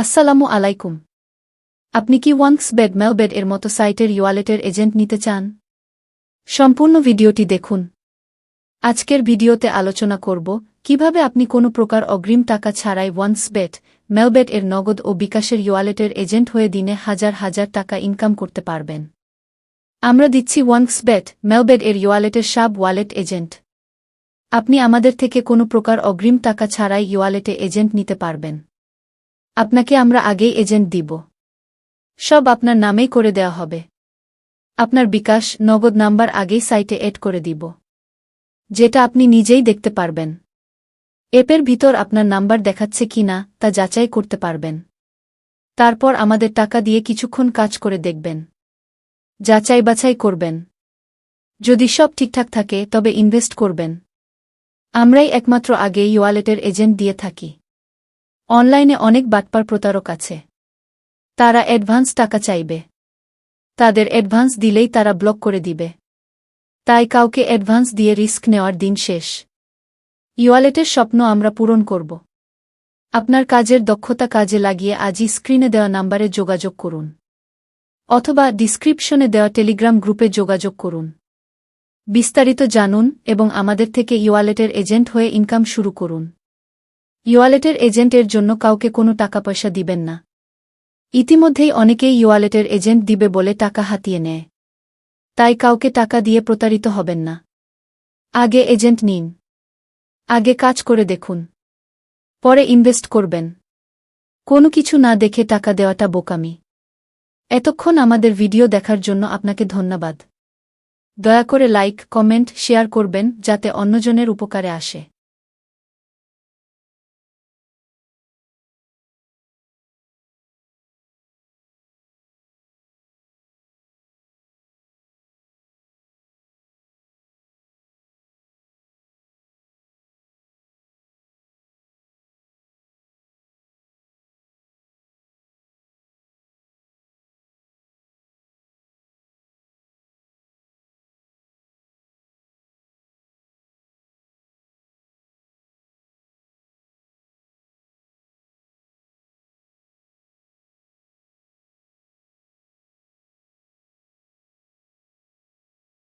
আসসালামু আলাইকুম। আপনি কি ওয়ান্স বেড মেলবেড এর মতো সাইটের ইওয়ালেটের এজেন্ট নিতে চান? সম্পূর্ণ ভিডিওটি দেখুন। আজকের ভিডিওতে আলোচনা করব, কীভাবে আপনি কোনো প্রকার অগ্রিম টাকা ছাড়াই ওয়ান্স বেড মেলবেড এর নগদ ও বিকাশের ইওয়ালেটের এজেন্ট হয়ে দিনে হাজার হাজার টাকা ইনকাম করতে পারবেন। আমরা দিচ্ছি ওয়ান্স বেড মেলবেড এর ইওয়ালেটের সাব ওয়ালেট এজেন্ট। আপনি আমাদের থেকে কোনো প্রকার অগ্রিম টাকা ছাড়াই ইওয়ালেটে এজেন্ট নিতে পারবেন। আপনাকে আমরা আগেই এজেন্ট দিব। সব আপনার নামেই করে দেওয়া হবে। আপনার বিকাশ নগদ নাম্বার আগেই সাইটে এড করে দিব। যেটা আপনি নিজেই দেখতে পারবেন। এপের ভিতর আপনার নাম্বার দেখাচ্ছে কিনা তা যাচাই করতে পারবেন। তারপর আমাদের টাকা দিয়ে কিছুক্ষণ কাজ করে দেখবেন। যাচাই বাছাই করবেন। যদি সব ঠিকঠাক থাকে, তবে ইনভেস্ট করবেন। আমরাই একমাত্র আগে ওয়ালেটের এজেন্ট দিয়ে থাকি। অনলাইনে অনেক বাটপার প্রতারক আছে। তারা অ্যাডভান্স টাকা চাইবে। তাদের অ্যাডভান্স দিলেই তারা ব্লক করে দিবে। তাই কাউকে অ্যাডভান্স দিয়ে রিস্ক নেওয়ার দিন শেষ। ইওয়ালেটের স্বপ্ন আমরা পূরণ করব। আপনার কাজের দক্ষতা কাজে লাগিয়ে আজই স্ক্রিনে দেওয়া নাম্বারে যোগাযোগ করুন। অথবা ডিসক্রিপশনে দেওয়া টেলিগ্রাম গ্রুপে যোগাযোগ করুন। বিস্তারিত জানুন এবং আমাদের থেকে ইওয়ালেটের এজেন্ট হয়ে ইনকাম শুরু করুন। ইওয়ালেটের এজেন্টের জন্য কাউকে কোনো টাকা পয়সা দিবেন না। ইতিমধ্যেই অনেকেই ইওয়ালেটের এজেন্ট দিবে বলে টাকা হাতিয়ে নেয়। তাই কাউকে টাকা দিয়ে প্রতারিত হবেন না। আগে এজেন্ট নিন। আগে কাজ করে দেখুন। পরে ইনভেস্ট করবেন। কোনো কিছু না দেখে টাকা দেওয়াটা বোকামি। এতক্ষণ আমাদের ভিডিও দেখার জন্য আপনাকে ধন্যবাদ। দয়া করে লাইক, কমেন্ট, শেয়ার করবেন যাতে অন্যজনের উপকারে আসে।